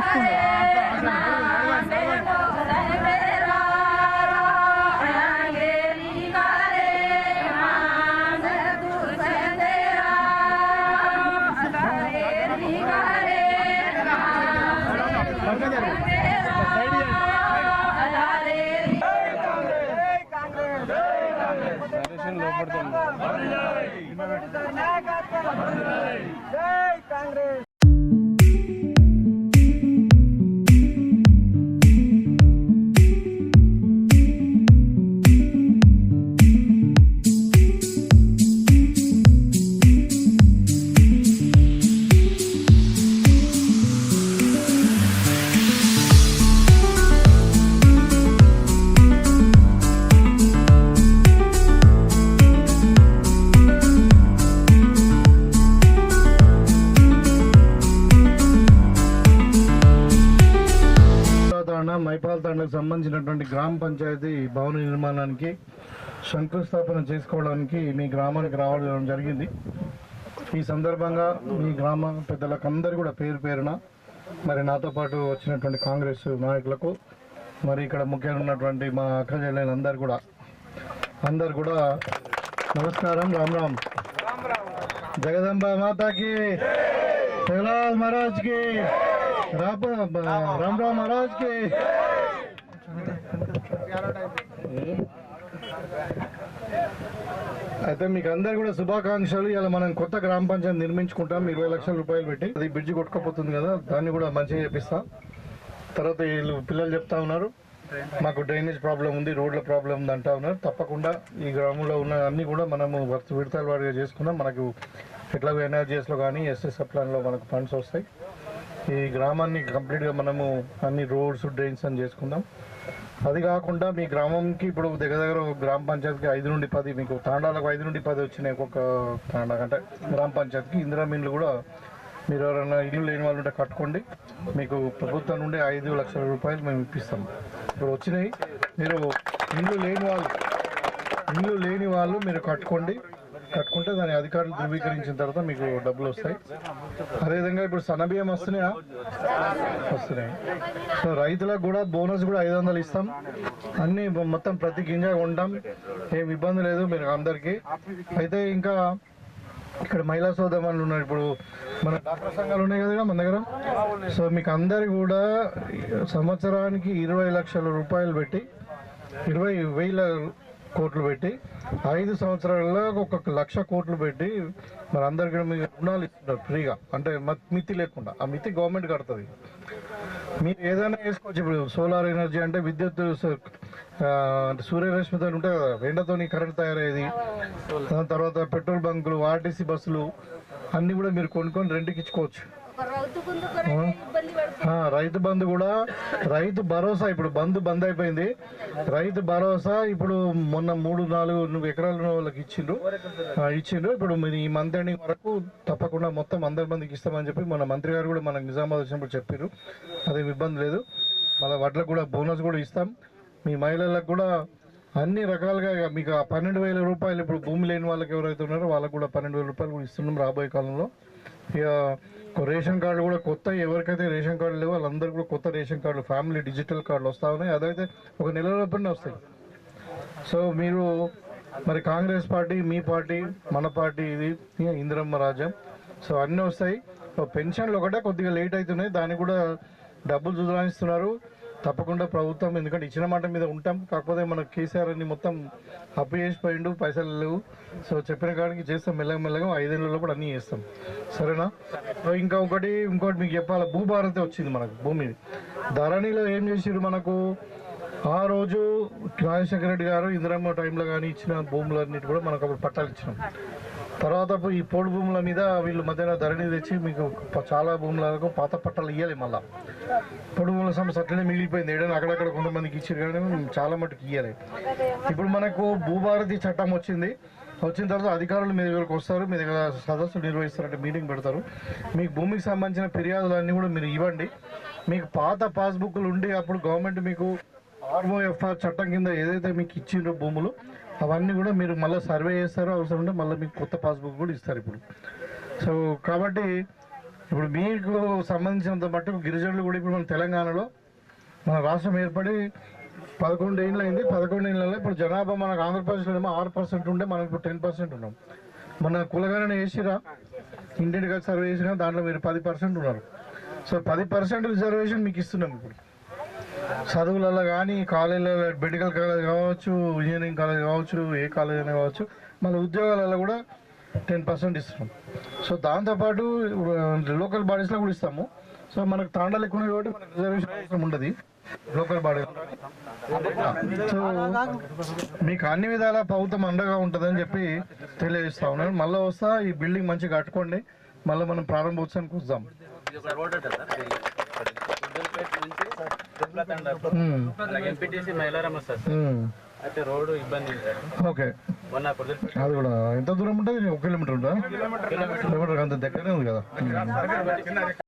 మా ముంగడ చూసుకోండి మైపాల్ సంబంధించినటువంటి గ్రామ పంచాయతీ భవన నిర్మాణానికి శంకుస్థాపన చేసుకోవడానికి మీ గ్రామానికి రావడం జరిగింది ఈ సందర్భంగా మీ గ్రామ పెద్దలకు అందరు కూడా పేరు పేరున మరి నాతో పాటు వచ్చినటువంటి కాంగ్రెస్ నాయకులకు మరి ఇక్కడ ముఖ్యంగా ఉన్నటువంటి మా అక్క అందరు కూడా అందరు కూడా నమస్కారం రామ్ రామ్ జగదంబ మాతాకి శివలాల్ మహారాజ్కి రామ్ రామ్ రామ్ మహారాజ్కి అయితే మీకు అందరు కూడా శుభాకాంక్షలు. ఇలా మనం కొత్త గ్రామ పంచాయతీ నిర్మించుకుంటాం. ఇరవై లక్షల రూపాయలు పెట్టి. అది బ్రిడ్జ్ కొట్టుకోపోతుంది కదా దాన్ని కూడా మంచిగా చేపిస్తాం. తర్వాత వీళ్ళు పిల్లలు చెప్తా ఉన్నారు. మాకు డ్రైనేజ్ ప్రాబ్లం ఉంది రోడ్ల ప్రాబ్లం ఉంది అంటా ఉన్నారు. తప్పకుండా ఈ గ్రామంలో ఉన్న అన్ని కూడా మనము వర్త విడతల వాడిగా చేసుకున్నాం. మనకు ఎట్లా ఎన్ఆర్జీఎస్లో కానీ ఎస్ఎస్ఎఫ్ ప్లాన్లో మనకు ఫండ్స్ వస్తాయి. ఈ గ్రామాన్ని కంప్లీట్గా మనము అన్ని రోడ్స్ డ్రైన్స్ అని చేసుకుందాం. అది కాకుండా మీ గ్రామంకి ఇప్పుడు దగ్గర దగ్గర గ్రామ పంచాయతీకి ఐదు నుండి పది మీకు తాండాలకు ఐదు నుండి పది వచ్చినాయి ఒక్కొక్క తాండా. అంటే గ్రామ పంచాయతీకి ఇందిరా మిన్లు కూడా మీరు ఎవరైనా ఇల్లు లేని వాళ్ళు ఉంటే కట్టుకోండి. మీకు ప్రభుత్వం నుండి ఐదు లక్షల రూపాయలు మేము ఇప్పిస్తాం. ఇప్పుడు వచ్చినాయి. మీరు ఇల్లు లేని వాళ్ళు ఇల్లు లేని వాళ్ళు మీరు కట్టుకోండి. కట్టుకుంటే దాని అధికారులు ధృవీకరించిన తర్వాత మీకు డబ్బులు వస్తాయి. అదేవిధంగా ఇప్పుడు సన్నబియ్యం వస్తున్నాయా? వస్తున్నాయి. సో రైతులకు కూడా బోనస్ కూడా ఐదు వందలు ఇస్తాం. అన్ని మొత్తం ప్రతి గింజ కొంటాం. ఏం ఇబ్బంది లేదు మీరు అందరికీ. అయితే ఇంకా ఇక్కడ మహిళా సోదరులు ఉన్నారు. ఇప్పుడు మన డాక్టర్ సంఘాలు ఉన్నాయి కదా మన దగ్గర? సో మీకు అందరు కూడా సంవత్సరానికి ఇరవై లక్షల రూపాయలు పెట్టి ఇరవై వేల కోట్లు పెట్టి ఐదు సంవత్సరాల్లో ఒక లక్ష కోట్లు పెట్టి మరి అందరికి మీకు రుణాలు ఇస్తున్నారు ఫ్రీగా. అంటే మితి లేకుండా. ఆ మితి గవర్నమెంట్ కడుతుంది. మీరు ఏదైనా వేసుకోవచ్చు ఇప్పుడు సోలార్ ఎనర్జీ అంటే విద్యుత్ అంటే సూర్యరశ్మితో ఉంటాయి కదా ఎండతో కరెంట్ తయారయ్యేది. దాని తర్వాత పెట్రోల్ బంకులు ఆర్టీసీ బస్సులు అన్ని కూడా మీరు కొనుక్కొని రెంట్కి ఇచ్చుకోవచ్చు. రైతు బంధు కూడా రైతు భరోసా ఇప్పుడు బంధు బంద్ అయిపోయింది. రైతు భరోసా ఇప్పుడు మొన్న మూడు నాలుగు నువ్వు ఎకరాలు వాళ్ళకి ఇచ్చిండ్రు. ఇచ్చిండ్రు. ఇప్పుడు ఈ మంత్ ఎండింగ్ వరకు తప్పకుండా మొత్తం అందరి మందికి ఇస్తామని చెప్పి మన మంత్రి గారు కూడా మనకు నిజామాబాద్ వచ్చినప్పుడు చెప్పారు అదేం ఇబ్బంది లేదు. మళ్ళీ వడ్లకు కూడా బోనస్ కూడా ఇస్తాం. మీ మహిళలకు కూడా అన్ని రకాలుగా ఇక మీకు ఆ పన్నెండు వేల రూపాయలు ఇప్పుడు భూమి లేని వాళ్ళకి ఎవరైతే ఉన్నారో వాళ్ళకు కూడా పన్నెండు వేల రూపాయలు కూడా ఇస్తున్నాం రాబోయే కాలంలో. ఇక రేషన్ కార్డు కూడా కొత్త ఎవరికైతే రేషన్ కార్డు లేవో వాళ్ళందరూ కూడా కొత్త రేషన్ కార్డులు ఫ్యామిలీ డిజిటల్ కార్డులు వస్తూ ఉన్నాయి. అదైతే ఒక నెల లోపలనే వస్తాయి. సో మీరు మరి కాంగ్రెస్ పార్టీ మీ పార్టీ మన పార్టీ ఇది ఇందిరమ్మ రాజ్యం. సో అన్నీ వస్తాయి. పెన్షన్లు ఒకటే కొద్దిగా లేట్ అవుతున్నాయి. దానికి కూడా డబ్బులు దురాయిస్తున్నారు తప్పకుండా ప్రభుత్వం ఎందుకంటే ఇచ్చిన మాట మీద ఉంటాం. కాకపోతే మన కేసీఆర్ అని మొత్తం అప్పు చేసిపోయిండు పైసలు లేవు. సో చెప్పిన కాడికి చేస్తాం మెల్లగా మెల్లగా ఐదేళ్ళలో కూడా అన్నీ చేస్తాం. సరేనా? ఇంకా ఒకటి ఇంకోటి మీకు చెప్పాలి? భూభారతి వచ్చింది మనకు భూమి. ధరణిలో ఏం చేసిరు మనకు? ఆ రోజు రాజశేఖర రెడ్డి గారు ఇందిరమ్మ టైంలో కానీ ఇచ్చిన భూములన్నిటి కూడా మనకు అప్పుడు పట్టాలు ఇచ్చినాం. తర్వాత ఈ పోడు భూముల మీద వీళ్ళు మధ్యన ధరణి తెచ్చి మీకు చాలా భూములకు పాత పట్టాలు ఇవ్వాలి మళ్ళా. పోడు భూముల సమస్య అట్లనే మిగిలిపోయింది. ఏడైనా అక్కడక్కడ కొంతమందికి ఇచ్చారు కానీ చాలా మటుకు ఇవ్వాలి ఇప్పుడు మనకు భూభారతి చట్టం వచ్చింది. వచ్చిన తర్వాత అధికారులు మీ దగ్గరకు వస్తారు. మీ దగ్గర సదస్సులు నిర్వహిస్తారంటే మీటింగ్ పెడతారు. మీకు భూమికి సంబంధించిన ఫిర్యాదులన్నీ కూడా మీరు ఇవ్వండి. మీకు పాత పాస్బుక్లు ఉండి అప్పుడు గవర్నమెంట్ మీకు ఆర్ఓఎఫ్ఆర్ చట్టం కింద ఏదైతే మీకు ఇచ్చిండ్రో భూములు అవన్నీ కూడా మీరు మళ్ళీ సర్వే చేస్తారో అవసరం ఉంటే మళ్ళీ మీకు కొత్త పాస్బుక్ కూడా ఇస్తారు ఇప్పుడు. సో కాబట్టి ఇప్పుడు మీకు సంబంధించినంత మట్టుకు గిరిజనులు కూడా ఇప్పుడు మన తెలంగాణలో మన రాష్ట్రం ఏర్పడి పదకొండు ఏళ్ళు అయింది పదకొండు ఏళ్ళలో ఇప్పుడు జనాభా మనకు ఆంధ్రప్రదేశ్లో ఏమో ఆరు పర్సెంట్ ఉంటే మనం ఇప్పుడు టెన్ పర్సెంట్ ఉన్నాం. మన కులగణన వేసిరా ఇంటింటికి సర్వే చేసినా దాంట్లో మీరు పది పర్సెంట్ ఉన్నారు. సో పది పర్సెంట్ రిజర్వేషన్ మీకు ఇస్తున్నాం ఇప్పుడు. చదువులలో కానీ కాలేజీలలో మెడికల్ కాలేజ్ కావచ్చు ఇంజనీరింగ్ కాలేజ్ కావచ్చు ఏ కాలేజ్ అయినా కావచ్చు మన ఉద్యోగాలలో కూడా టెన్ పర్సెంట్ ఇస్తున్నాం సో దాంతోపాటు లోకల్ బాడీస్లో కూడా ఇస్తాము. సో మనకు తాండాలు ఎక్కువ కాబట్టి మనకు రిజర్వేషన్ అవసరం ఉండదు. లోకల్ బాడీ సో మీకు అన్ని విధాల ప్రభుత్వం అండగా ఉంటుందని చెప్పి తెలియజేస్తా ఉన్నాను. మళ్ళీ వస్తా ఈ బిల్డింగ్ మంచిగా కట్టుకోండి. మళ్ళీ మనం ప్రారంభోత్సవానికి వస్తాం ఎంపీటీసీ మైలారం వస్తుంది ఉమ్, అయితే రోడ్డు ఇబ్బంది ఓకే అది కూడా. ఎంత దూరం ఉంటుంది? ఒక కిలోమీటర్ ఉందా? కిలోమీటర్. అంత దగ్గరనే ఉంది కదా.